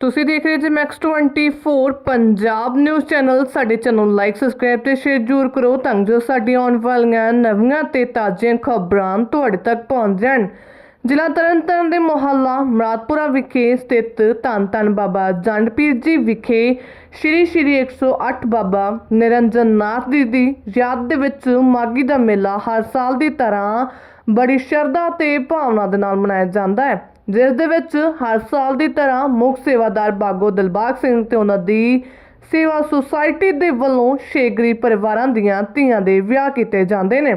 ਤੁਸੀਂ ਦੇਖ ਰਹੇ G max 24 Punjab news channel ਸਾਡੇ ਚੈਨਲ ਨੂੰ ਲਾਈਕ ਸਬਸਕ੍ਰਾਈਬ ਤੇ ਸ਼ੇਅਰ ਜ਼ਰੂਰ ਕਰੋ ਤਾਂ ਜੋ ਸਾਡੀਆਂ ਆਉਣ ਵਾਲੀਆਂ ਨਵੀਆਂ ਤੇ ਤਾਜ਼ੀਆਂ ਖਬਰਾਂ ਤੁਹਾਡੇ ਤੱਕ ਪਹੁੰਚ ਜਾਣ। ਜ਼ਿਲ੍ਹਾ ਤਰਨਤਾਰਨ ਦੇ ਮੁਹੱਲਾ ਮਰਾਦਪੁਰਾ ਵਿਖੇ ਸਥਿਤ ਧੰਨ ਧੰਨ ਬਾਬਾ ਜੰਡਪੀਰ ਜੀ ਵਿਖੇ ਸ਼੍ਰੀ ਸ਼੍ਰੀ 108 ਬਾਬਾ ਨਿਰੰਜਨ ਨਾਥ ਜੀ ਦੀ ਯਾਦ ਦੇ ਵਿੱਚ ਮਾਗੀ ਦਾ ਮੇਲਾ ਹਰ ਸਾਲ ਦੀ ਤਰ੍ਹਾਂ ਬੜੀ ਸ਼ਰਧਾ ਤੇ ਭਾਵਨਾ ਦੇ ਨਾਲ ਮਨਾਇਆ ਜਾਂਦਾ ਹੈ। ਜਿਸ ਦੇ ਵਿੱਚ ਹਰ ਸਾਲ ਦੀ ਤਰ੍ਹਾਂ ਮੁੱਖ ਸੇਵਾਦਾਰ ਬਾਗੋ ਦਿਲਬਾਗ ਸਿੰਘ ਤੇ ਉਹਨਾਂ ਦੀ ਸੇਵਾ ਸੁਸਾਇਟੀ ਦੇ ਵੱਲੋਂ ਸ਼ੇਗਰੀ ਪਰਿਵਾਰਾਂ ਦੀਆਂ ਧੀਆਂ ਦੇ ਵਿਆਹ ਕੀਤੇ ਜਾਂਦੇ ਨੇ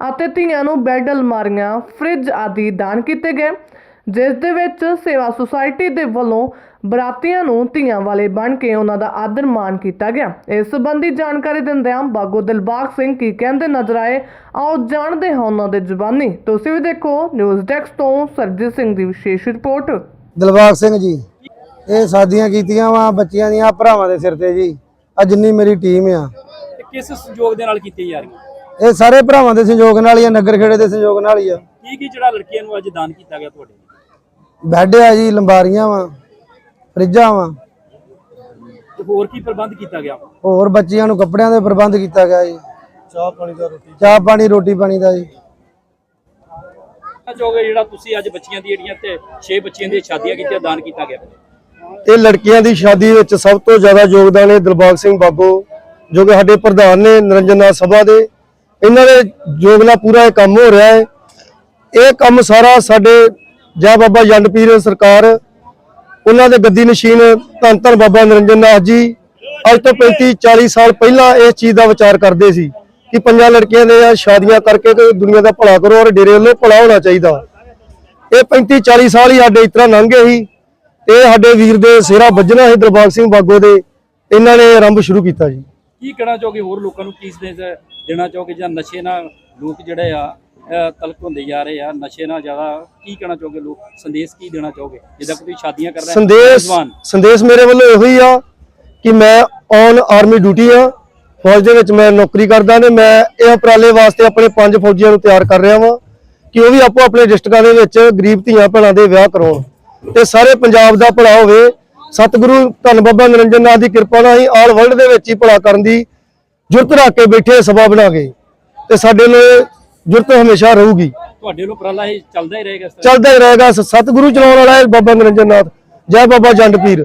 ਅਤੇ ਧੀਆਂ ਨੂੰ ਬੈੱਡ ਅਲਮਾਰੀਆਂ, ਫ੍ਰਿਜ ਆਦਿ ਦਾਨ ਕੀਤੇ ਗਏ। ਜਿਸ ਦੇ ਵਿੱਚ ਸੇਵਾ ਸੁਸਾਇਟੀ ਦੇ ਵੱਲੋਂ ਬਰਾਤੀਆਂ ਨੂੰ ਧੀਆਂ ਵਾਲੇ ਬਣ ਕੇ ਉਹਨਾਂ ਦਾ ਆਦਰ ਮਾਣ ਕੀਤਾ ਗਿਆ। ਇਸ ਸੰਬੰਧੀ ਜਾਣਕਾਰੀ ਦਿੰਦਿਆਂ ਬਾਗੋ ਦਿਲਬਾਗ ਸਿੰਘ ਕੀ ਕਹਿੰਦੇ ਨਜ਼ਰ ਆਏ ਆਓ ਜਾਣਦੇ ਹਾਂ ਉਹਨਾਂ ਦੇ ਜ਼ੁਬਾਨੀ। ਤੁਸੀਂ ਵੀ ਦੇਖੋ ਨਿਊਜ਼ ਡੈਸਕ ਤੋਂ ਸਰਜੀਤ ਸਿੰਘ ਦੀ ਵਿਸ਼ੇਸ਼ ਰਿਪੋਰਟ। ਦਿਲਬਾਗ ਸਿੰਘ ਜੀ ਇਹ ਸਾਦੀਆਂ ਕੀਤੀਆਂ ਵਾ ਬੱਚਿਆਂ ਦੀਆਂ ਭਰਾਵਾਂ ਦੇ ਸਿਰ ਤੇ ਜੀ। ਆ ਜਿੰਨੀ ਮੇਰੀ ਟੀਮ ਆ। ਤੇ ਕਿਸ ਸੰਯੋਗ ਦੇ ਨਾਲ ਕੀਤੀ ਜਾ ਰਹੀ ਹੈ ਇਹ ਸਾਰੇ ਭਰਾਵਾਂ ਦੇ ਸੰਯੋਗ ਨਾਲ ਹੀ ਆ ਨਗਰ ਖੇੜੇ ਦੇ ਸੰਯੋਗ ਨਾਲ ਹੀ ਆ। ਕੀ ਕੀ ਜਿਹੜਾ ਲੜਕੀਆਂ ਨੂੰ ਅੱਜ ਦਾਨ ਕੀਤਾ ਗਿਆ ਤੁਹਾਡੇ? ਬੈੱਡ ਆ ਜੀ ਲੰਬਾਰੀਆਂ ਵਾ ਫਰਿੱਜਾਂ ਵਾ। ਤੇ ਹੋਰ ਕੀ ਪ੍ਰਬੰਧ ਕੀਤਾ ਗਿਆ? ਹੋਰ ਬੱਚਿਆਂ ਨੂੰ ਕੱਪੜਿਆਂ ਦੇ ਪ੍ਰਬੰਧ ਕੀਤਾ ਗਿਆ ਜੀ। ਚਾਹ ਪਾਣੀ ਦਾ ਰੋਟੀ। ਚਾਹ ਪਾਣੀ ਰੋਟੀ ਪਾਣੀ ਦਾ ਜੀ। ਚਾਹੋਗੇ ਜਿਹੜਾ ਤੁਸੀਂ ਅੱਜ ਬੱਚੀਆਂ ਦੀ ਜਿਹੜੀਆਂ ਤੇ 6 ਬੱਚੀਆਂ ਦੀਆਂ ਸ਼ਾਦੀਆਂ ਕੀਤੀਆਂ ਦਾਨ ਕੀਤਾ ਗਿਆ। ਇਹ ਲੜਕੀਆਂ ਦੀ ਸ਼ਾਦੀ ਵਿੱਚ ਸਭ ਤੋਂ ਜ਼ਿਆਦਾ ਯੋਗਦਾਨ ਹੈ ਦਿਲਬਾਗ ਸਿੰਘ ਬਾਗੋ ਜੋ ਕਿ ਸਾਡੇ ਪ੍ਰਧਾਨ ਨੇ ਨਿਰੰਜਨ ਨਾਥ ਸਭਾ ਦੇ। ਇਹਨਾਂ ਦੇ ਯੋਗ ਨਾਲ ਪੂਰਾ ਇਹ ਕੰਮ ਹੋ ਰਿਹਾ ਹੈ। ਇਹ ਕੰਮ ਸਾਰਾ ਸਾਡੇ ਜੈ ਬਾਬਾ ਜੰਡਪੀਰ ਸਰਕਾਰ, ਉਹਨਾਂ ਦੇ ਗੱਦੀ ਨਸ਼ੀਨ ਧੰਨ ਧੰਨ ਬਾਬਾ ਨਿਰੰਜਨ ਨਾਥ ਜੀ, ਅੱਜ ਤੋਂ 35 40 ਸਾਲ ਪਹਿਲਾਂ ਇਸ ਚੀਜ਼ ਦਾ ਵਿਚਾਰ ਕਰਦੇ ਸੀ ਕਿ ਪੰਜਾਂ ਲੜਕੀਆਂ ਦੇ ਸ਼ਾਦੀਆਂ ਕਰਕੇ ਕੋਈ ਦੁਨੀਆ ਦਾ ਭਲਾ ਕਰੋ ਔਰ ਡੇਰੇ ਵੱਲੋਂ ਭਲਾ ਹੋਣਾ ਚਾਹੀਦਾ। ਇਹ 35 40 ਸਾਲ ਹੀ ਸਾਡੇ ਇਸ ਤਰ੍ਹਾਂ ਲੰਘੇ ਸੀ ਇਹ ਸਾਡੇ ਵੀਰ ਦੇ ਸਿਹਰਾ ਵੱਜਣਾ ਸੀ ਦਰਬਾਰ ਸਿੰਘ ਬਾਗੋ ਦੇ, ਇਹਨਾਂ ਨੇ ਆਰੰਭ ਸ਼ੁਰੂ ਕੀਤਾ ਜੀ। ਕੀ ਕਹਿਣਾ ਚਾਹੋਗੇ ਹੋਰ ਲੋਕਾਂ ਨੂੰ, ਕੀ ਸੰਦੇਸ਼ ਦੇਣਾ ਚਾਹੋਗੇ ਜਾਂ ਨਸ਼ੇ ਨਾਲ ਲੋਕ ਜਿਹੜੇ ਆ ਤਲਕ ਹੁੰਦੇ ਜਾ ਰਹੇ ਆ ਨਸ਼ੇ ਨਾਲ ਜ਼ਿਆਦਾ ਕੀ ਕਹਿਣਾ ਚਾਹੋਗੇ ਲੋਕ? ਸੰਦੇਸ਼ ਕੀ ਦੇਣਾ ਚਾਹੋਗੇ? ਜਿੱਦਾਂ ਕੋਈ ਸ਼ਾਦੀਆਂ ਕਰ ਰਹੇ ਸੰਦੇਸ਼ ਸੰਦੇਸ਼ ਮੇਰੇ ਵੱਲੋਂ ਇਹੋ ਹੀ ਆ ਕਿ ਮੈਂ ਔਨ ਆਰਮੀ ਡਿਊਟੀ ਆ। ਫੌਜ ਦੇ ਵਿੱਚ ਮੈਂ ਨੌਕਰੀ ਕਰਦਾ ਨੇ ਮੈਂ ਇਹ ਉਪਰਾਲੇ ਵਾਸਤੇ ਆਪਣੇ ਪੰਜ ਫੌਜੀਆਂ ਨੂੰ ਤਿਆਰ ਕਰ ਰਿਹਾ ਵਾਂ ਕਿ ਉਹ ਵੀ ਆਪੋ ਆਪਣੇ ਡਿਸਟ੍ਰਿਕਟਾਂ ਦੇ ਵਿੱਚ ਗਰੀਬ ਧੀਆਂ ਭੈਣਾਂ ਦੇ ਵਿਆਹ ਕਰਾਉਣ। ਤੇ ਸਾਰੇ ਪੰਜਾਬ ਦਾ ਭਲਾ ਹੋਵੇ ਸਤਿਗੁਰੂ ਧੰਨ ਬਾਬਾ ਨਿਰੰਜਨ ਨਾਥ ਦੀ ਕਿਰਪਾ ਨਾਲ ਹੀ ਆਲ ਵਰਲਡ ਦੇ ਵਿੱਚ ਹੀ ਭਲਾ ਕਰਨ ਦੀ ਜੁਰਤ ਰੱਖ ਕੇ ਬੈਠੇ ਸਭਾ ਬਣਾ ਕੇ। ਤੇ ਸਾਡੇ ਲਈ ਜੁਰਤ ਹਮੇਸ਼ਾ ਰਹੂਗੀ। ਤੁਹਾਡੇ ਵੱਲੋਂ ਉਪਰਾਲਾ ਇਹ ਚੱਲਦਾ ਹੀ ਰਹੇਗਾ ਇਸ ਤਰ੍ਹਾਂ? ਚੱਲਦਾ ਹੀ ਰਹੇਗਾ। ਸਤਿਗੁਰੂ ਚਲਾਉਣ ਵਾਲਾ ਹੈ ਬਾਬਾ ਨਿਰੰਜਨ ਨਾਥ ਜੈ ਬਾਬਾ ਜੰਡ ਪੀਰ